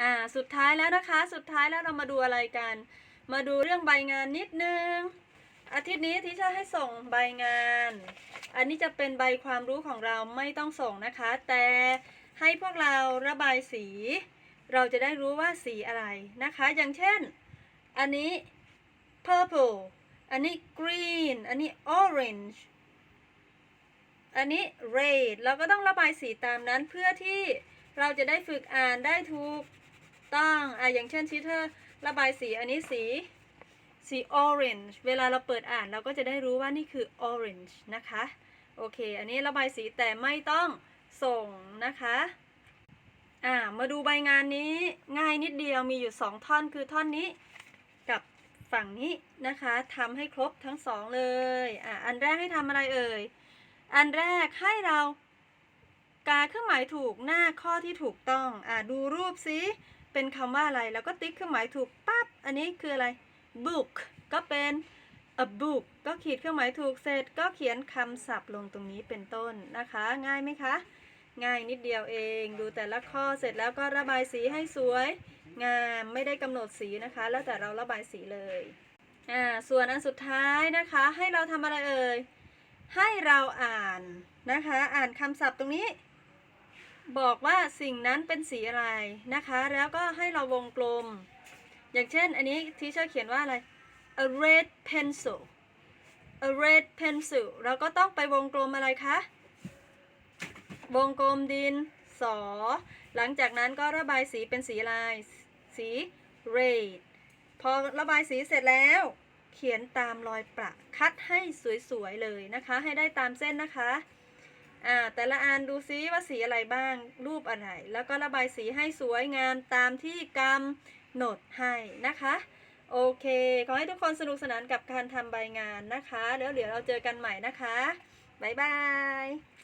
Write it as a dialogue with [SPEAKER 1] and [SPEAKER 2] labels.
[SPEAKER 1] อ่าสุดท้ายแล้วนะคะ สุดท้ายแล้วเรามาดูอะไรกัน มาดูเรื่องใบงานนิดนึง อาทิตย์นี้ที่จะให้ส่งใบงาน อันนี้จะเป็นใบความรู้ของเราไม่ต้องส่งนะคะ แต่ให้พวกเราระบายสี เราจะได้รู้ว่าสีอะไรนะคะ อย่างเช่น อันนี้ purple อันนี้ green อันนี้ orange อันนี้ red เราก็ต้องระบายสีตามนั้นเพื่อที่เราจะได้ฝึกอ่านได้ถูก ต้องอะอย่างเช่นที่เธอระบายสีอันนี้สีสี orange เวลาเราเปิดอ่านเราก็จะได้รู้ว่านี่คือ orange นะคะ โอเค อันนี้ระบายสีแต่ไม่ต้องส่งนะคะอ่ามาดูใบงานนี้ง่ายนิดเดียวมีอยู่สองท่อนคือท่อนนี้กับฝั่งนี้นะคะทำให้ครบทั้งสองเลยอ่าอันแรกให้ทำอะไรเอ่ย อันแรกให้เรากาเครื่องหมายถูกหน้าข้อที่ถูกต้องอ่าดูรูปซิ เป็นคำว่าอะไร แล้วก็ติ๊กเครื่องหมายถูกปั๊บ อันนี้คืออะไร book ก็เป็น a book ก็ขีดเครื่องหมายถูกเสร็จ ก็เขียนคำศัพท์ลงตรงนี้เป็นต้นนะคะ ง่ายไหมคะ ง่ายนิดเดียวเอง ดูแต่ละข้อเสร็จแล้วก็ระบายสีให้สวย งามไม่ได้กำหนดสีนะคะ แล้วแต่เราระบายสีเลยอ่าส่วนอันสุดท้ายนะคะ ให้เราทำอะไรเอ่ยให้เราอ่านนะคะ อ่านคำศัพท์ตรงนี้ บอกว่าสิ่งนั้นเป็นสีอะไรนะคะ แล้วก็ให้เราวงกลม อย่างเช่น อันนี้ทีเชอร์เขียนว่าอะไร a red pencil a red pencil เราก็ต้องไปวงกลมอะไรคะ วงกลมดินสอ หลังจากนั้นก็ระบายสีเป็นสีอะไรสี red พอระบายสีเสร็จแล้ว เขียนตามรอยประ คัดให้สวยๆเลยนะคะ ให้ได้ตามเส้นนะคะ อ่าแต่ละอันดูซิว่าสีอะไรบ้างรูปอะไร แล้วก็ระบายสีให้สวยงามตามที่กำหนดให้นะคะ โอเค ขอให้ทุกคนสนุกสนานกับการทำใบงานนะคะแล้วเดี๋ยวเราเจอกันใหม่นะคะ บ๊ายบาย